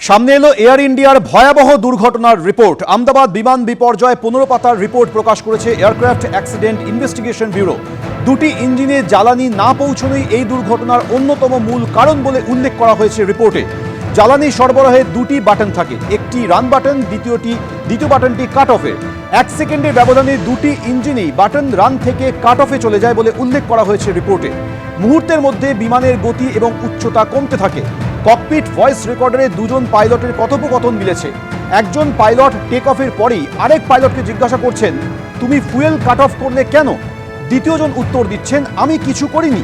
সামনে এলো এয়ার ইন্ডিয়ার ভয়াবহ দুর্ঘটনার রিপোর্ট। আমদাবাদ বিমান বিপর্যয় পনেরো পাতার রিপোর্ট প্রকাশ করেছে এয়ারক্রাফট অ্যাক্সিডেন্ট ইনভেস্টিগেশন ব্যুরো। দুটি ইঞ্জিনে জ্বালানি না পৌঁছনোই এই দুর্ঘটনার অন্যতম মূল কারণ বলে উল্লেখ করা হয়েছে রিপোর্টে। জ্বালানি সরবরাহে দুটি বাটন থাকে, একটি রান বাটন, দ্বিতীয়টি দ্বিতীয় বাটনটি কাট অফে। এক সেকেন্ডের ব্যবধানে দুটি ইঞ্জিনেই বাটন রান থেকে কাট অফে চলে যায় বলে উল্লেখ করা হয়েছে রিপোর্টে। মুহূর্তের মধ্যে বিমানের গতি এবং উচ্চতা কমতে থাকে। ককপিট ভয়েস রেকর্ডারে দুজন পাইলটের কথোপকথন মিলেছে। একজন পাইলট টেক অফের পরেই আরেক পাইলটকে জিজ্ঞাসা করছেন, তুমি ফুয়েল কাট অফ করলে কেন? দ্বিতীয়জন উত্তর দিচ্ছেন, আমি কিছু করিনি।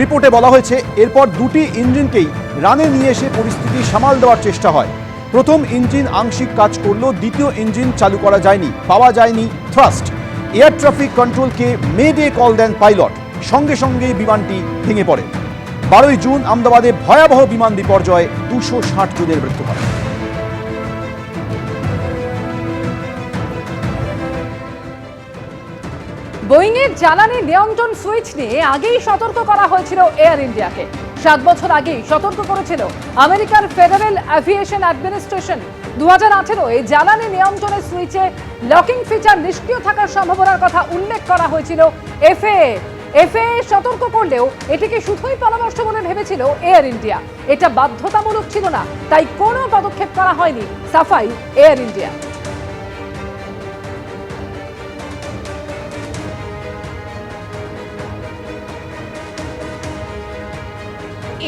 রিপোর্টে বলা হয়েছে, এরপর দুটি ইঞ্জিনকেই রানে নিয়ে এসে পরিস্থিতি সামাল দেওয়ার চেষ্টা হয়। প্রথম ইঞ্জিন আংশিক কাজ করলেও দ্বিতীয় ইঞ্জিন চালু করা যায়নি, পাওয়া যায়নি থ্রাস্ট এয়ার ট্রাফিক কন্ট্রোলকে মে ডে কল দেন পাইলট। সঙ্গে সঙ্গে বিমানটি ভেঙে পড়ে। বারোই জুন আমদাবাদে ভয়াবহ বিমান বিপর্যয়ে দুশো ষাট জনের মৃত্যু হয়। বোয়িংয়ের জ্বালানি নিয়ন্ত্রণ সুইচ নিয়ে আগেই সতর্ক করা হয়েছিল এয়ার ইন্ডিয়াকে। সাত বছর আগেই সতর্ক করেছিল আমেরিকার ফেডারেল অ্যাভিয়েশন অ্যাডমিনিস্ট্রেশন। দু হাজার আঠেরোয় জ্বালানি নিয়ন্ত্রণের সুইচে লকিং ফিচার নিষ্ক্রিয় থাকার সম্ভাবনার কথা উল্লেখ করা হয়েছিল এফএ এফএ সতর্ক করলেও এটিকে শুধুই পরামর্শ বলে ভেবেছিল এয়ার ইন্ডিয়া এটা বাধ্যতামূলক ছিল না, তাই কোনো পদক্ষেপ করা হয়নি সাফাই এয়ার ইন্ডিয়া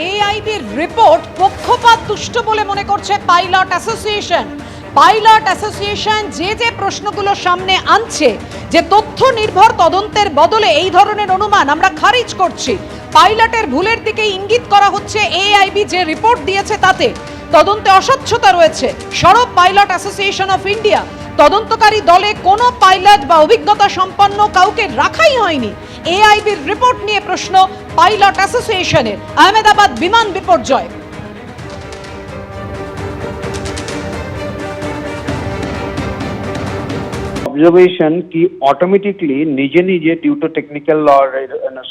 এআইবির রিপোর্ট পক্ষপাত দুষ্ট বলে মনে করছে পাইলট অ্যাসোসিয়েশন পাইলট অ্যাসোসিয়েশন যে যে প্রশ্নগুলো সামনে আনছে, যে তথ্য নির্ভর তদন্তের বদলে এই ধরনের অনুমান আমরা খারিজ করছি, পাইলটের ভুলের দিকে ইঙ্গিত করা হচ্ছে এআইবি যে রিপোর্ট দিয়েছে তাতে। তদন্তে অস্বচ্ছতা রয়েছে। সরব পাইলট অ্যাসোসিয়েশন অফ ইন্ডিয়া, তদন্তকারী দলে কোনো পাইলট বা অভিজ্ঞতা সম্পন্ন কাউকে রাখাই হয়নি। এআইবির রিপোর্ট নিয়ে প্রশ্ন পাইলট অ্যাসোসিয়েশনের। আহমেদাবাদ বিমান বিপর্যয়। observation कि automatically নিজে নিজে due to technical or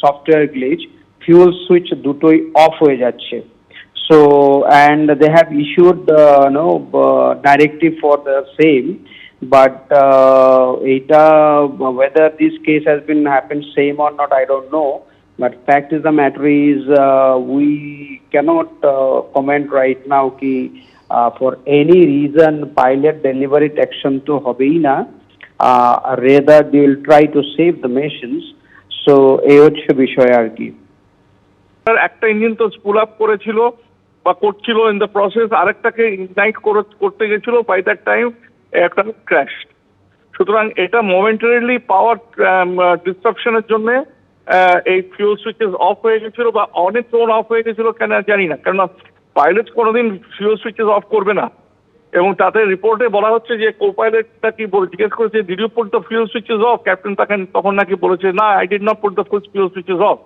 software glitch fuel switch দুটোই অফ হয়ে যাচ্ছে so and they have issued no directive for the same but whether this case has been happened same or not, I don't know. But fact is the matter is uh, we cannot uh, comment right now ki uh, for any reason pilot delivery action to hobe na. They will try to save the missions so এই হচ্ছে বিষয় আর কি। একটা engine তো spool up করেছিল বা করছিল in the process আরেকটাকে ইগনাইট করতে গেছিল বাই দ্যাট টাইম একটা ক্র্যাশ সুতরাং এটা মোমেন্টারিলি পাওয়ার ডিসট্রাকশনের জন্য এই ফিউল সুইচেস অফ হয়ে গেছিল বা অনেক ফোন অফ হয়ে গেছিল, কেন জানি না। কেননা পাইলট কোনোদিন ফিউল সুইচেস অফ করবে না। এবং তাদের রিপোর্টে বলা হচ্ছে যে কো পাইলটটা কি বলে, জিজ্ঞেস করেছে did you put the fuel switches off captain তাকে তখন নাকি বলেছে, না I did not put the full fuel switches off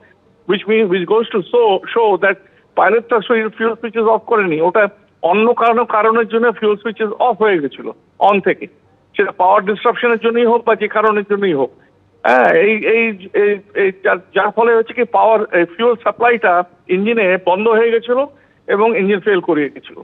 which means, which goes to show show that পাইলটটা fuel switches off করেনি। ওটা অন্য কারণে, কারণের জন্য ফিউল সুইচেস অফ হয়ে গেছিল অন থেকে। সেটা পাওয়ার ডিস্ট্রাকশনের জন্যই হোক বা যে কারণের জন্যই হোক। হ্যাঁ এই এই যার ফলে হচ্ছে কি পাওয়ার ফিউল সাপ্লাইটা ইঞ্জিনে বন্ধ হয়ে গেছিল এবং ইঞ্জিন ফেল করিয়ে গেছিল।